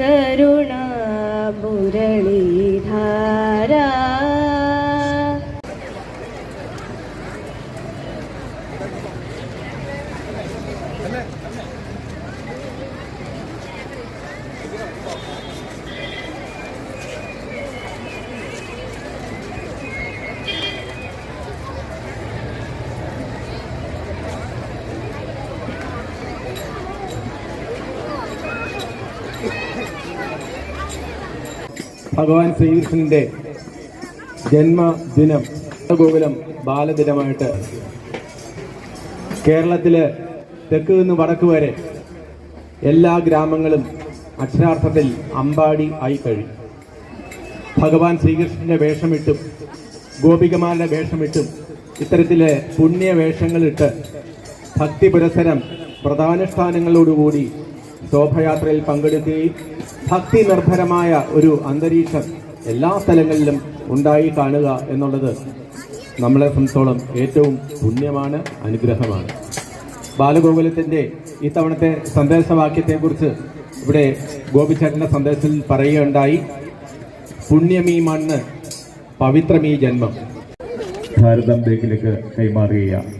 കരുണാ മുരളീധാര ഭഗവാൻ ശ്രീകൃഷ്ണന്റെ ജന്മദിനം ഗോകുലം ബാലദിനമായിട്ട് കേരളത്തിൽ തെക്ക് നിന്ന് വടക്ക് വരെ എല്ലാ ഗ്രാമങ്ങളും അക്ഷരാർത്ഥത്തിൽ അമ്പാടി ആയി കഴിഞ്ഞു ഭഗവാൻ ശ്രീകൃഷ്ണന്റെ വേഷമിട്ടും ഗോപികമാരുടെ വേഷമിട്ടും ഇത്തരത്തിലെ പുണ്യ വേഷങ്ങളിട്ട് ഭക്തി പുരസരം പ്രധാനുഷ്ഠാനങ്ങളോടുകൂടി ശോഭയാത്രയിൽ പങ്കെടുക്കുകയും ഭക്തി നിർഭരമായ ഒരു അന്തരീക്ഷം എല്ലാ സ്ഥലങ്ങളിലും ഉണ്ടായി കാണുക എന്നുള്ളത് നമ്മളെ സംബന്ധിച്ചോളം ഏറ്റവും പുണ്യമാണ് അനുഗ്രഹമാണ്. ബാലഗോകുലത്തിന്റെ ഇത്തവണത്തെ സന്ദേശവാക്യത്തെക്കുറിച്ച് ഇവിടെ ഗോപിച്ചേട്ടന്റെ സന്ദേശത്തിൽ പറയുകയുണ്ടായി. പുണ്യമീ മണ്ണ് പവിത്രമീ ജന്മം. ഭാരതം ബേക്കിലേക്ക് കൈമാറുകയാണ്.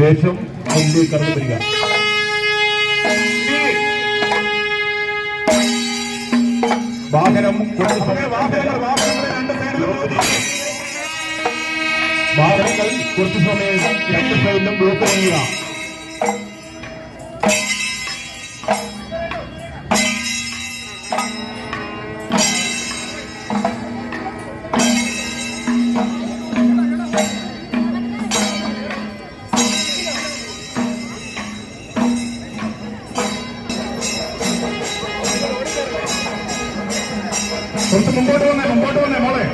ദേശം മുന്നിൽ കടന്നു വരിക. വാഹനം വാഹനങ്ങൾ കുറച്ച് സമയം രണ്ട് സൈഡിലും ബ്ലോക്ക് ചെയ്യുക. കുറച്ച് മുമ്പോട്ട് വന്നേ മുമ്പോട്ട് വന്നേ മോളെ.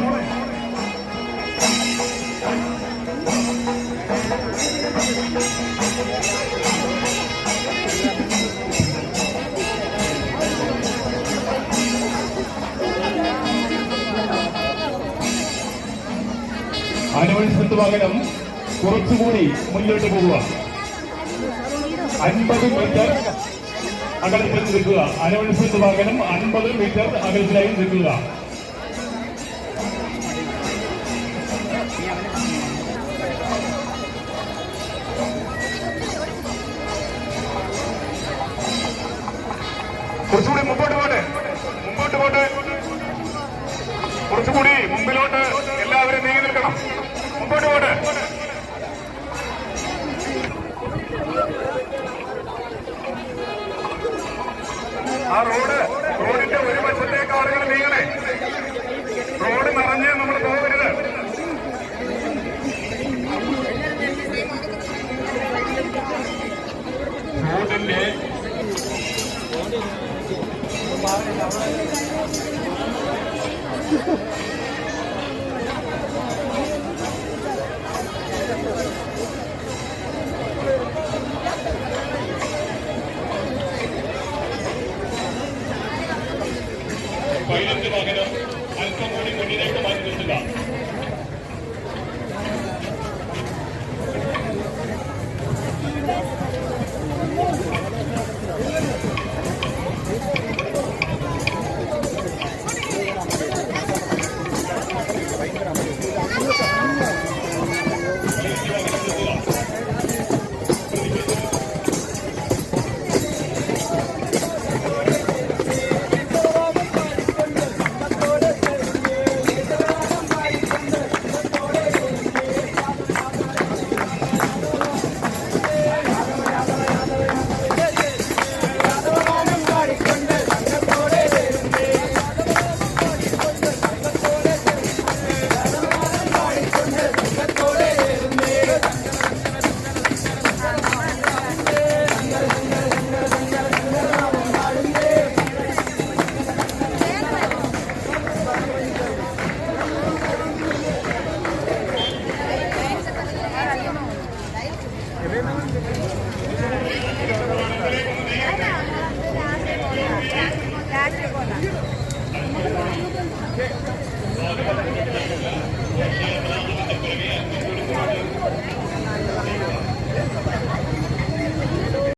അനുവദിച്ചിട്ട് പകരം കുറച്ചുകൂടി മുന്നോട്ട് പോവുക. അൻപത് മീറ്റർ അകലത്തിൽ നിൽക്കുക. അനൗൺസ്മെന്റ് പകരം അൻപത് മീറ്റർ അകലത്തിലായി നിൽക്കുക. കുറച്ചുകൂടി മുമ്പോട്ട് പോട്ടെ. മുമ്പോട്ട് പോട്ടെ. കുറച്ചുകൂടി മുമ്പിലോട്ട്. ആ റോഡ് റോഡിന്റെ ഒരു വശത്തേക്ക് ആളുകൾ നീങ്ങണേ റോഡ് നിറഞ്ഞ് നമ്മൾ പോകരുത് റോഡിന്റെ Thank you. പൈലറ്റ് പകരം അല്പം കൂടി മുന്നിലേക്ക് മാറ്റി നിർത്തുക.